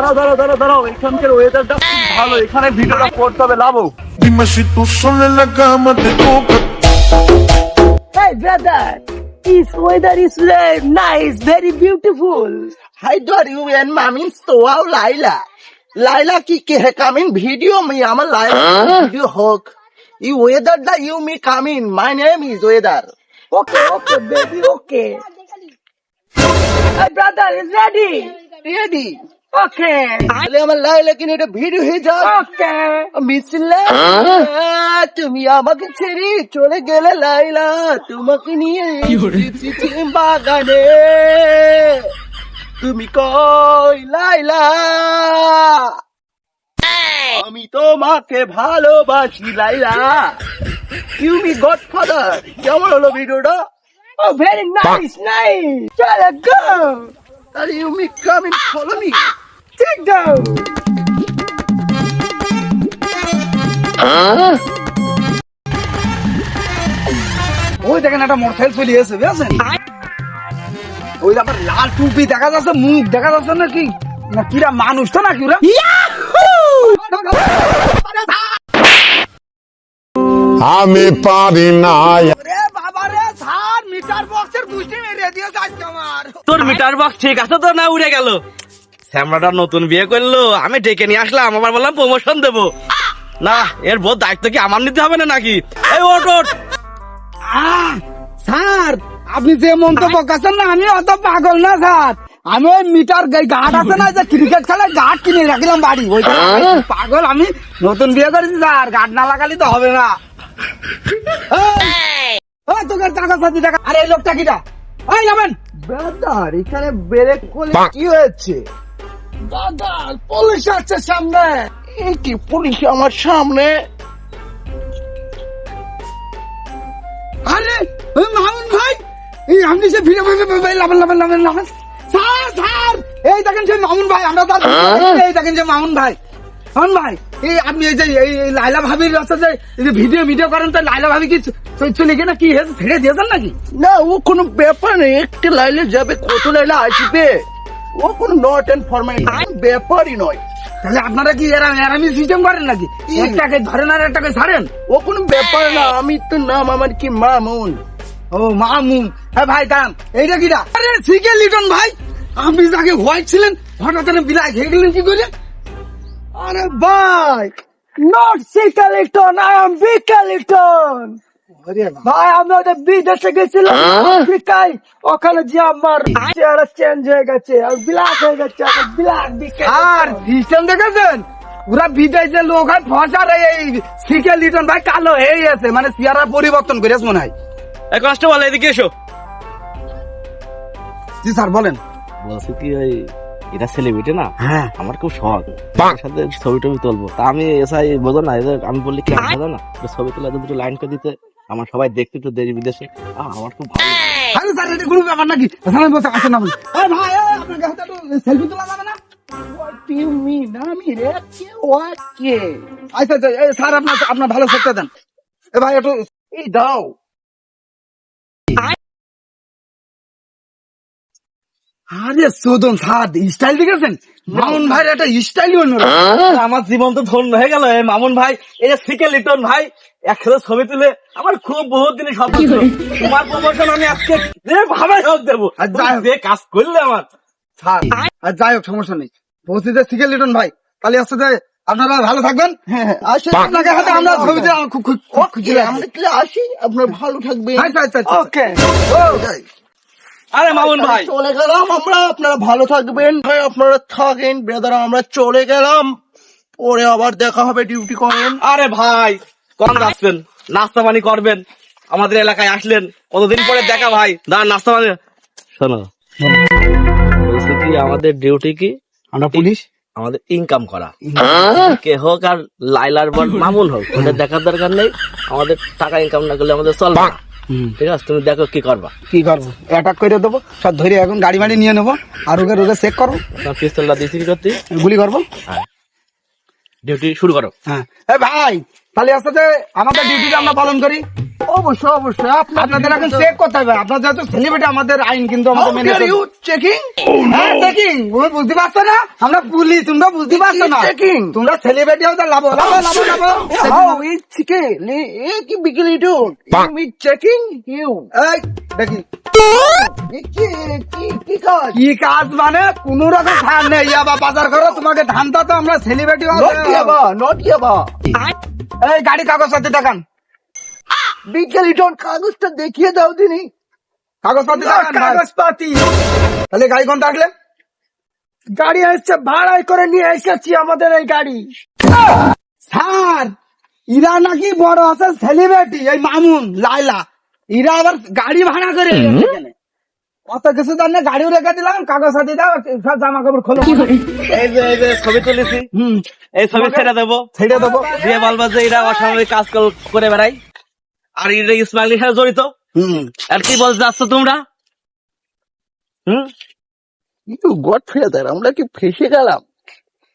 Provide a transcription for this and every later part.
দাঁড়াও দাঁড়াও দাঁড়াও দাঁড়াও এখানকার ওয়েদারটা খুব ভালো এখানে ভিডিওটা করতে হবে লাভ Dime si tú sola en la cama te toca. Hey brother, this weather is very nice, very beautiful. How do you and Mamin Stoa Laila? Laila ki ke hai coming video me আমার Laila video you me coming. My name is weather. Okay, okay, baby, okay. Hey brother, is ready? তাহলে আমার লাইলা কিনে এটা video হয়ে যাক। okay. মিছিলে তুমি আমাকে ছেড়ে চলে গেলে লাইলা তোমাকে নিয়ে বাগানে। তুমি কই লাইলা আমি তোমাকে ভালোবাসি লাইলা ইউমি গড ফাদার কেমন হলো ভিডিওটা? Oh, very nice, nice. Chalo, go. তাহলে ইউমি coming follow me Take go. ওই দেখেন একটা মোটরসাইকেল চলে এসে বুঝেছেন? ওই আবার লাল টুপি দেখা যাচ্ছে মুখ দেখা যাচ্ছে নাকি না কিরা মানুষ তো নাকি ওরা? আমি পারি না। তোর মিটার বক্স ঠিক আছে তো না উড়ে গেল? শ্যামলাটা নতুন বিয়ে করল আমি ডেকে নিয়ে আসলাম আবার বললাম প্রমোশন দেবো। না এর বোধ দায়িত্ব কি আমার নিতে হবে না নাকি? এই ওট ওট স্যার আপনি যে মন্তব্য করছেন না আমি অত পাগল না স্যার। আমি ওই মিটার গার্ড আছে না যে ক্রিকেট খেলায় গার্ড কিনে রাখলাম বাড়ি। ওই পাগল আমি নতুন বিয়ে করেছি স্যার গার্ড না লাগালে তো হবে না। তোকে টাকা সাথে টাকা। আরে এই লোকটা কিটা? ওই যাবেন ব্রাদার এখানে ব্রেক করলে কি হয়েছে? দাদা পুলিশ আসছে সামনে। কি পুলিশ আমার সামনে? আরে মামুন ভাই এই আপনি সে ভিড়ে লাভেন লাভেন লাভেন লাভেন স্যার স্যার এই দেখেন যে মামুন ভাই আমরা তার এই দেখেন যে মামুন ভাই। মামুন ভাই এই আপনি এই যে এই লাইলা ভাবির রাস্তা যে ভিডিও ভিডিও করেন তো লাইলা ভাবি কি চলে গিয়ে না কি ছেড়ে দিয়েছেন নাকি? না ও কোনো ব্যাপার নেই একটি লাইলে যাবে কত লাইলে আসবে? ও কোনো নট এন্ড ফরমালিটি ব্যাপারই নয়। তাহলে আপনারা কি এরা এরামি সিস্টেম করেন নাকি? একটাকে ধরেন আর একটাকে ছাড়েন? ও কোনো ব্যাপার না আমি তো নাম আমার কি মামুন? ও মামুন। হ্যাঁ ভাই দাম এইটা কিটা? আরে সিকে লিটন ভাই আপনি তাকে হোয়াইট ছিলেন হঠাৎ করে বিলাক হয়ে গেলেন কি করে? আরে ভাই Not Sikaliton, I am Bikaliton. ভাই আমি ওদের বিদেশে গেছিলাম। আফ্রিকায়। ওখানে যে আমার চেহারা চেঞ্জ হয়ে গেছে আর হয়ে গেছে দেখেছেন? পুরা বিদেশে লোক হয় ফসার এই সিকে লিটন ভাই কালো হয়ে আছে মানে চেহারা পরিবর্তন করেছে মনে হয়। এই কনস্টেবল এদিকে এসো। জি স্যার বলেন। বলছি কি ওই এটা সেলিব্রিটি না? হ্যাঁ। আমার খুব শখ। সাথে ছবি টবি তুলবো। তা আমি এসআই বোঝো না এদের আমি বললি কি বোঝো না? ছবি তুলে দুটো লাইন করে দিতে। আমার সবাই দেখতে তো দেশ বিদেশে। আমার খুব ভালো আরে স্যার এটা কোনো ব্যাপার নাকি? স্যার বসে আসেন না বলি আরে ভাই আপনার কাছে তো সেলফি তোলা যাবে না? আমি রে কে কে? আচ্ছা আচ্ছা স্যার আপনার আপনার ভালো সেটটা দেন। এ ভাই একটু এই দাও। আরে সুদন স্যার স্টাইল দেখেছেন? মামুন ভাইয়ের একটা স্টাইলই অন্যরকম। আমার জীবন তো ধন্য হয়ে গেল। মামুন ভাই এই যে সিকে লিটন ভাই একসাথে ছবি তুলে আমার খুব বহুত দিনের স্বপ্ন তোমার প্রমোশন আমি আজকে যে ভাবে হোক দেবো। আর যাই হোক। যে কাজ করলে আমার আর যাই হোক সমস্যা নেই। শিখে লিটন ভাই তাহলে আসতে যাই আপনারা ভালো থাকবেন। আসেন আপনাকে হাতে আমরা ছবিতে খুব খুব খুশি আসি আপনার ভালো থাকবে আচ্ছা আচ্ছা আচ্ছা ওকে আরে মামুন ভাই। চলে গেলাম আমরা আপনারা ভালো থাকবেন। ভাই আপনারা থাকেন ব্রাদার আমরা চলে গেলাম। পরে আবার দেখা হবে ডিউটি করেন। আরে ভাই কখন যাচ্ছেন নাস্তা পানি করবেন? আমাদের এলাকায় আসলেন। কতদিন পরে দেখা ভাই? দাঁড়ান নাস্তা পানি শোনো। বলছি কি আমাদের ডিউটি কি? আমরা পুলিশ আমাদের ইনকাম করা। কে হোক আর লাইলার বল মামুন হোক ওদের দেখার দরকার নেই। আমাদের টাকা ইনকাম না করলে আমাদের চলবে না। ঠিক আছে তুমি দেখো কি করবা। কি করব? অ্যাটাক করে দেবো সব ধরে এখন গাড়ি বাড়ি নিয়ে নেব আর ওকে রোগে চেক করব। পিস্তলটা দিয়েছি কি করতে? গুলি করব। ডিউটি শুরু করো। হ্যাঁ। ভাই তাহলে আসতে আমাদের ডিউটিটা আমরা পালন করি। অবশ্যই অবশ্যই। আপনাদের এখন চেক করতে হবে। আপনার যেহেতু সেলিব্রিটি আমাদের আইন কিন্তু আমাদের মেনে চেকিং হ্যাঁ চেকিং তুমি বুঝতে পারছ না? আমরা পুলিশ তোমরা বুঝতে পারছ না? checking? তোমরা সেলিব্রিটি হতে লাভ লাভ লাভ লাভ chicken? এ কি চেকিং ইউ এই দেখি। কি কি কি কাজ? মানে? কোন রকম ছাড় নেই। ইয়াবা বাজার করো তোমাকে ধানটা তো আমরা সেলিব্রিটি নট ইয়াবা নট ইয়াবা এই গাড়ি কাগজ সাথে দেখান। বিকেলি ডোন কাগজটা দেখিয়ে দাও দিনি। কাগজপাতি তাহলে গাড়ি আসলে? গাড়ি ভাড়াই করে নিয়ে এসেছি আমাদের এই গাড়ি। স্যার ইরা নাকি বড় আছে সেলিব্রিটি এই মামুন লাইলা ইরা আবার গাড়ি ভাড়া করে অত কিছু জানে গাড়িও রেখে দিলাম কাগজ সাথে দাও সব জামা কাপড় খোলো এই যে এই যে ছবি তুলেছি। হুম। এই ছবি ছেড়ে দেবো। ছেড়ে দেবো। দিয়ে বলব যে এরা অসামরিক কাজ করে বেড়াই আর এরা স্মাগলিং সাথে জড়িত? আর কি বলতে যাচ্ছ তোমরা? হুম? কিন্তু গড ফেদার আমরা কি ফেসে গেলাম?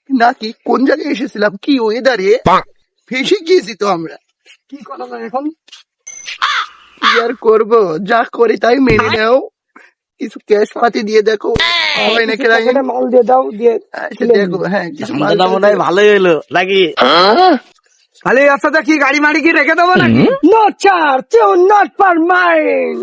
নাকি কোন জায়গায় এসেছিলাম? কি ওয়েদারে ফেসে গিয়েছি তো আমরা। কি করা যায় এখন? কি আর করব? যা করি তাই মেনে নাও। কিছু ক্যাশ পাতি দিয়ে দেখো। হয় নাকি মাল দিয়ে দাও দিয়ে আচ্ছা দেখো। হ্যাঁ কিছু মাল ভালোই হইল নাকি? খালি একসাথে কি গাড়ি মাড়ি কি রেখে দেবো নাকি? নো চার্জ নট পার মাইন্ড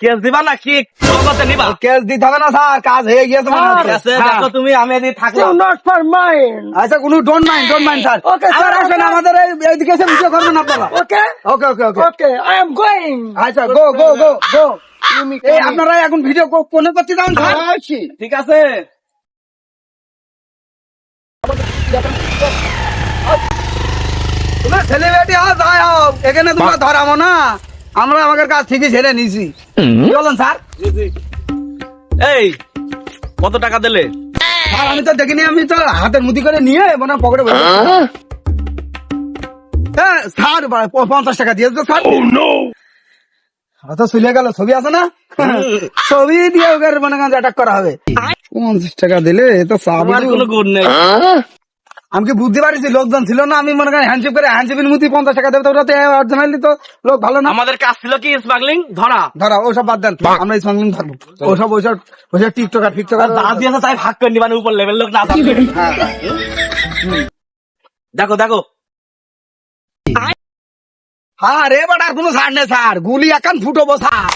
কেস দিবা না কি নগদে নিবা। ক্যাশ দিতে হবে না স্যার কাজ হয়ে গিয়েছে মনে স্যার, হচ্ছে। ঠিক হ্যাঁ। দেখো তুমি আমি এদিকে থাকলাম। নট পার মাইন্ড আচ্ছা কোনো don't mind don't mind sir. Okay, sir, আবার আমাদের এই- এইদিকে এসে ভিডিও করবেন আপনারা। ওকে ওকে ওকে ওকে ওকে আই এম আচ্ছা গো গো গো গো এই আপনারা এখন ভিডিও কোনে করতে যাবেন ঠিক আছে? তোমরা সেলিব্রিটি হও যাই হোক। এখানে তোমরা ধরাবো না। আমরা আমাদের কাজ ঠিকই ছেড়ে নিছি চলুন স্যার? এই কত টাকা দিলে? স্যার আমি তো দেখিনি আমি তো হাতের মুদি করে নিয়ে মনে পকেটে হ্যাঁ? স্যার পঞ্চাশ টাকা দিয়েছে তো স্যার। তো চলে গেল ছবি আছে না? ছবি দিয়ে ওকে মনে করেন অ্যাটাক করা হবে। পঞ্চাশ টাকা দিলে এ তো কোনো গুণ নেই। আমি কি বুঝতে পারিছি? লোকজন ছিল না আমি মনে করেন হ্যান্ডশেপ করে হ্যান্ডশেপের মুতি পঞ্চাশ টাকা দেবো ওরা তো অরিজিনালি তো লোক ভালো না? আমাদের কাজ ছিল কি স্মাগলিং ধরা। ধরা ওসব বাদ দেন আমরা স্মাগলিং ধরবো। ওসব ওইসব ওইসব টিকটকার ফিকটকার যা দিয়েছে তাই ভাগ করে নিবানি উপর লেভেল লোক না দেখো দেখো। হ্যাঁ রে বাট আর কোনো ছাড় নেই স্যার গুলি এখন ফুটবো স্যার